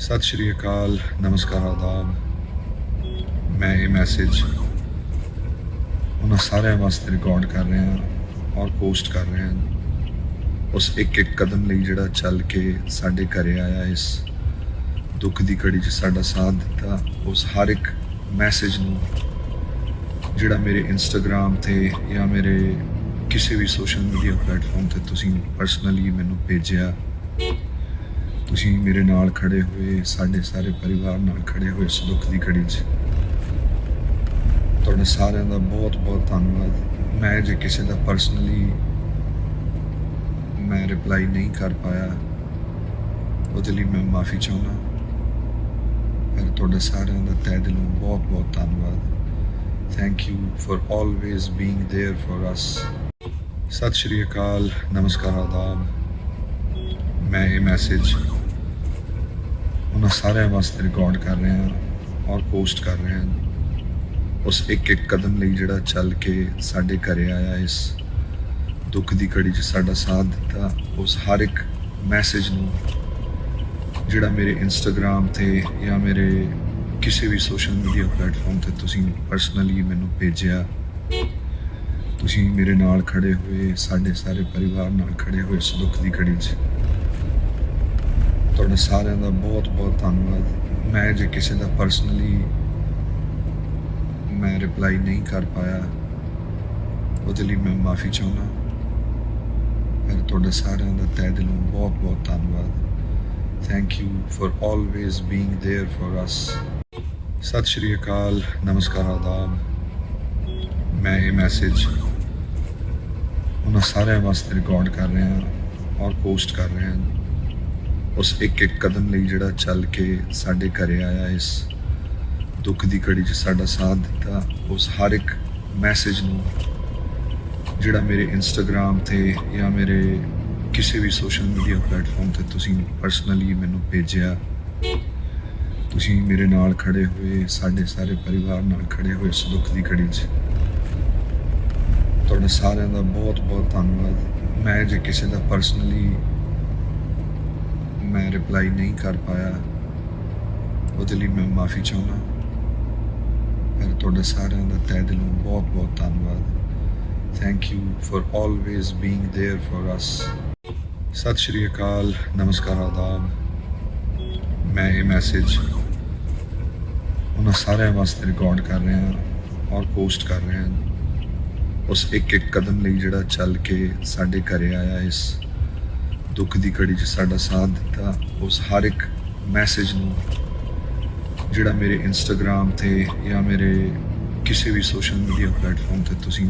ਸਤਿ ਸ਼੍ਰੀ ਅਕਾਲ, ਨਮਸਕਾਰ, ਆਦਾਬ। ਮੈਂ ਇਹ ਮੈਸੇਜ ਉਹਨਾਂ ਸਾਰਿਆਂ ਵਾਸਤੇ ਰਿਕਾਰਡ ਕਰ ਰਿਹਾ ਹਾਂ ਔਰ ਪੋਸਟ ਕਰ ਰਿਹਾ ਹਾਂ। ਉਸ ਇੱਕ ਇੱਕ ਕਦਮ ਲਈ ਜਿਹੜਾ ਚੱਲ ਕੇ ਸਾਡੇ ਘਰੇ ਆਇਆ, ਇਸ ਦੁੱਖ ਦੀ ਘੜੀ 'ਚ ਸਾਡਾ ਸਾਥ ਦਿੱਤਾ, ਉਸ ਹਰ ਇੱਕ ਮੈਸੇਜ ਨੂੰ ਜਿਹੜਾ ਮੇਰੇ ਇੰਸਟਾਗ੍ਰam ਤੇ ਜਾਂ ਮੇਰੇ ਕਿਸੇ ਵੀ ਸੋਸ਼ਲ ਮੀਡੀਆ ਪਲੇਟਫਾਰਮ ਤੇ ਤੁਸੀਂ ਪਰਸਨਲੀ ਮੈਨੂੰ ਭੇਜਿਆ। ਤੁਸੀਂ ਮੇਰੇ ਨਾਲ ਖੜੇ ਹੋਏ, ਸਾਡੇ ਸਾਰੇ ਪਰਿਵਾਰ ਨਾਲ ਖੜੇ ਹੋਏ ਇਸ ਦੁੱਖ ਦੀ ਘੜੀ 'ਚ। ਤੁਹਾਡੇ ਸਾਰਿਆਂ ਦਾ ਬਹੁਤ ਬਹੁਤ ਧੰਨਵਾਦ। ਮੈਂ ਜੇ ਕਿਸੇ ਦਾ ਪਰਸਨਲੀ ਮੈਂ ਰਿਪਲਾਈ ਨਹੀਂ ਕਰ ਪਾਇਆ, ਉਹਦੇ ਲਈ ਮੈਂ ਮਾਫੀ ਚਾਹੁੰਦਾ। ਪਰ ਤੁਹਾਡਾ ਸਾਰਿਆਂ ਦਾ ਤਹਿ ਨੂੰ ਬਹੁਤ ਬਹੁਤ ਧੰਨਵਾਦ। Thank you for always being there for us ਸਤਿ ਸ਼੍ਰੀ ਅਕਾਲ, ਨਮਸਕਾਰ, ਆਦਾਬ। ਮੈਂ ਇਹ ਮੈਸੇਜ ਉਹਨਾਂ ਸਾਰਿਆਂ ਵਾਸਤੇ ਰਿਕਾਰਡ ਕਰ ਰਿਹਾ ਹਾਂ ਔਰ ਪੋਸਟ ਕਰ ਰਿਹਾ ਹਾਂ। ਉਸ ਇੱਕ ਇੱਕ ਕਦਮ ਲਈ ਜਿਹੜਾ ਚੱਲ ਕੇ ਸਾਡੇ ਘਰੇ ਆਇਆ, ਇਸ ਦੁੱਖ ਦੀ ਘੜੀ 'ਚ ਸਾਡਾ ਸਾਥ ਦਿੱਤਾ, ਉਸ ਹਰ ਇੱਕ ਮੈਸੇਜ ਨੂੰ ਜਿਹੜਾ ਮੇਰੇ ਇੰਸਟਾਗ੍ਰam ਤੇ ਜਾਂ ਮੇਰੇ ਕਿਸੇ ਵੀ ਸੋਸ਼ਲ ਮੀਡੀਆ ਪਲੇਟਫਾਰਮ ਤੇ ਤੁਸੀਂ ਪਰਸਨਲੀ ਮੈਨੂੰ ਭੇਜਿਆ, ਤੁਸੀਂ ਮੇਰੇ ਨਾਲ ਖੜੇ ਹੋਏ, ਸਾਡੇ ਸਾਰੇ ਪਰਿਵਾਰ ਨਾਲ ਖੜੇ ਹੋਏ ਇਸ ਦੁੱਖ ਦੀ ਘੜੀ 'ਚ। ਤੁਹਾਡਾ ਸਾਰਿਆਂ ਦਾ ਬਹੁਤ ਬਹੁਤ ਧੰਨਵਾਦ। ਮੈਂ ਜੇ ਕਿਸੇ ਦਾ ਪਰਸਨਲੀ ਮੈਂ ਰਿਪਲਾਈ ਨਹੀਂ ਕਰ ਪਾਇਆ, ਉਹਦੇ ਲਈ ਮੈਂ ਮਾਫੀ ਚਾਹੁੰਦਾ। ਮੈਂ ਤੁਹਾਡਾ ਸਾਰਿਆਂ ਦਾ ਤਹਿ ਦਿਲੋਂ ਬਹੁਤ ਬਹੁਤ ਧੰਨਵਾਦ। Thank you for always being there for us ਸਤਿ ਸ਼੍ਰੀ ਅਕਾਲ, ਨਮਸਕਾਰ, ਆਦਾਬ। ਮੈਂ ਇਹ ਮੈਸੇਜ ਉਹਨਾਂ ਸਾਰਿਆਂ ਵਾਸਤੇ ਰਿਕਾਰਡ ਕਰ ਰਿਹਾ ਔਰ ਪੋਸਟ ਕਰ ਰਿਹਾ। ਉਸ ਇੱਕ ਇੱਕ ਕਦਮ ਲਈ ਜਿਹੜਾ ਚੱਲ ਕੇ ਸਾਡੇ ਘਰੇ ਆਇਆ, ਇਸ ਦੁੱਖ ਦੀ ਘੜੀ 'ਚ ਸਾਡਾ ਸਾਥ ਦਿੱਤਾ, ਉਸ ਹਰ ਇੱਕ ਮੈਸੇਜ ਨੂੰ ਜਿਹੜਾ ਮੇਰੇ ਇੰਸਟਾਗ੍ਰam ਤੇ ਜਾਂ ਮੇਰੇ ਕਿਸੇ ਵੀ ਸੋਸ਼ਲ ਮੀਡੀਆ ਪਲੇਟਫਾਰਮ ਤੇ ਤੁਸੀਂ ਪਰਸਨਲੀ ਮੈਨੂੰ ਭੇਜਿਆ, ਤੁਸੀਂ ਮੇਰੇ ਨਾਲ ਖੜੇ ਹੋਏ, ਸਾਡੇ ਸਾਰੇ ਪਰਿਵਾਰ ਨਾਲ ਖੜੇ ਹੋਏ ਇਸ ਦੁੱਖ ਦੀ ਘੜੀ 'ਚ, ਤੁਹਾਡਾ ਸਾਰਿਆਂ ਦਾ ਬਹੁਤ ਬਹੁਤ ਧੰਨਵਾਦ। ਮੈਂ ਜੇ ਕਿਸੇ ਦਾ ਪਰਸਨਲੀ ਮੈਂ ਰਿਪਲਾਈ ਨਹੀਂ ਕਰ ਪਾਇਆ। ਉਹਦੇ ਲਈ ਮੈਂ ਮਾਫੀ ਚਾਹੁੰਦਾ। ਮੈਂ ਤੁਹਾਡੇ ਸਾਰਿਆਂ ਦਾ ਤਹਿ ਦਿਲੋਂ ਬਹੁਤ ਬਹੁਤ ਧੰਨਵਾਦ। Thank you for always being there for us ਸਤਿ ਸ਼੍ਰੀ ਅਕਾਲ, ਨਮਸਕਾਰ, ਆਦਾਬ। ਮੈਂ ਇਹ ਮੈਸੇਜ ਉਹਨਾਂ ਸਾਰਿਆਂ ਵਾਸਤੇ ਰਿਕਾਰਡ ਕਰ ਰਿਹਾ ਹਾਂ ਔਰ ਪੋਸਟ ਕਰ ਰਿਹਾ ਹਾਂ। ਉਸ ਇੱਕ ਇੱਕ ਕਦਮ ਲਈ ਜਿਹੜਾ ਚੱਲ ਕੇ ਸਾਡੇ ਘਰੇ ਆਇਆ ਇਸ ਦੁੱਖ ਦੀ ਘੜੀ 'ਚ ਸਾਡਾ ਸਾਥ ਦਿੱਤਾ, ਉਸ ਹਰ ਇੱਕ ਮੈਸੇਜ ਨੂੰ, ਜਿਹੜਾ ਮੇਰੇ ਇੰਸਟਾਗ੍ਰam ਤੇ ਜਾਂ ਮੇਰੇ ਕਿਸੇ ਵੀ ਸੋਸ਼ਲ ਮੀਡੀਆ ਪਲੇਟਫਾਰਮ ਤੇ ਤੁਸੀਂ